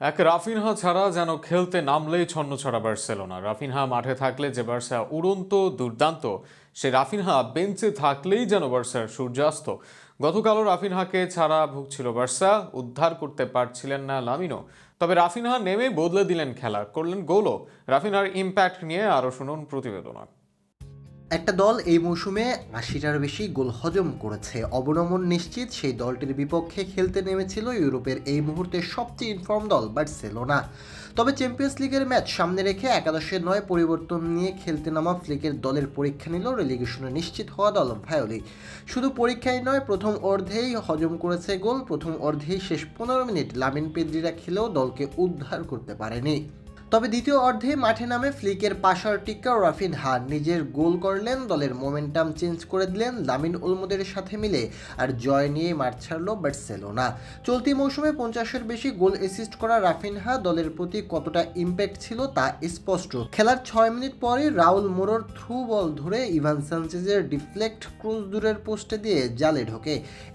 এক রাফিনহা ছাড়া যেন খেলতে নামলেই ছন্ন ছড়া বার্সেলোনা। রাফিনহা মাঠে থাকলে যে বার্সা উড়ন্ত দুর্দান্ত, সে রাফিনহা বেঞ্চে থাকলেই যেন বার্সার সূর্যাস্ত। গতকালও রাফিনহাকে ছাড়া ভুগছিল বার্সা, উদ্ধার করতে পারছিলেন না লামিনো তবে রাফিনহা নেমে বদলে দিলেন খেলা, করলেন গোলও। রাফিনহার ইম্প্যাক্ট নিয়ে আরও শুনুন প্রতিবেদনা একটা দল এই মৌসুমে আশিটার বেশি গোল হজম করেছে। অবনমন নিশ্চিত, সেই দলটির বিপক্ষে খেলতে নেমেছিল ইউরোপের এই মুহূর্তে সবচেয়ে ইনফর্ম দল বার্সেলোনা। তবে চ্যাম্পিয়ন্স লিগের ম্যাচ সামনে রেখে একাদশের নয় পরিবর্তন নিয়ে খেলতে নামা ফ্লিকের দলের পরীক্ষা নিল রেলিগেশনে নিশ্চিত হওয়া দল ভায়োলি শুধু পরীক্ষায় নয়, প্রথম অর্ধেই হজম করেছে গোল, প্রথম অর্ধেই শেষ পনেরো মিনিট লামিন পেদ্রিরা খেলেও দলকে উদ্ধার করতে পারেনি। তবে দ্বিতীয় অর্ধে মাঠে নামে ফ্লিকের পাশার টিক্কা রাফিন হার। নিজের গোল করলেন, দলের মোমেন্টাম চেঞ্জ করে দিলেন লামিন উলমুদের সাথে মিলে আর জয় নিয়ে মাঠ ছাড়ল বার্সেলোনা। চলতি মৌসুমে পঞ্চাশের বেশি গোল অ্যাসিস্ট করা রাফিনহা দলের প্রতি কতটা ইম্প্যাক্ট ছিল তা স্পষ্ট। খেলার ছয় মিনিট পরে রাউল মোরর থ্রু বল ধরে ইভান সানচেজের ডিফ্লেক্ট ক্রুজ দূরের পোস্টে দিয়ে জালে ঢোকে।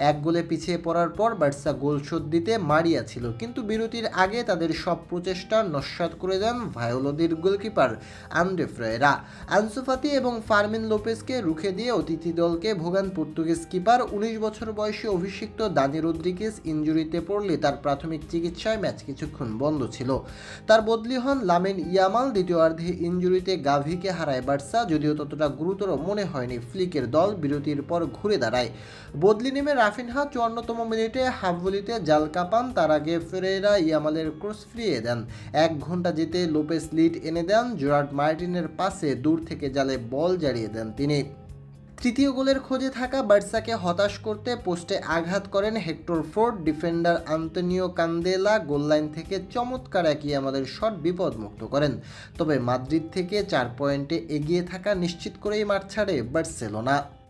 এক গোলে পিছিয়ে পড়ার পর বার্সা গোল শোধ দিতে মারিয়া ছিল, কিন্তু বিরতির আগে তাদের সব প্রচেষ্টা নস্বাত করে দেন ভায়োলোদির গোলকিপার আন্দ্রে ফ্রেরা। আনসুফাতি এবং ফার্মিন লোপেসকে রুখে দিয়ে অতিথি দলকে ভোগান পর্তুগিজ কিপার। উনিশ বছর বয়সী অভিষিক্ত দানি রদ্রিগেস ইঞ্জুরিতে পড়লে তার প্রাথমিক চিকিৎসায় ম্যাচ কিছুক্ষণ বন্ধ ছিল। তার বদলি হন লামেন ইয়ামাল, দ্বিতীয়ার্ধে ইঞ্জুরিতে গাভিকে হারায় বার্সা, যদিও ততটা গুরুতর মনে হয়নি ফ্লিকের দল, বিরতির পর ঘুরে দাঁড়ায়। বদলি নেমে রাফিনহা চুয়ান্নতম মিনিটে হাফভলিতে জাল কাপান, তার আগে ফেরেরা ইয়ামালের ক্রস ফিরিয়ে দেন। এক ঘণ্টা যেতে লোপেস লিড এনে দেন, জোরার্ড মার্টিনের পাশে দূর থেকে জালে বল জারিয়ে দেন তিনি। তৃতীয় গোলের খোঁজে থাকা বার্সাকে হতাশ করতে পোস্টে আঘাত করেন Hector Ford, defender Antonio Candela goal line থেকে চমৎকার একই আমাদের শট বিপদমুক্ত করেন। তবে মাদ্রিদ থেকে চার পয়েন্টে এগিয়ে থাকা নিশ্চিত করেই মাঠ ছাড়ে বার্সেলোনা।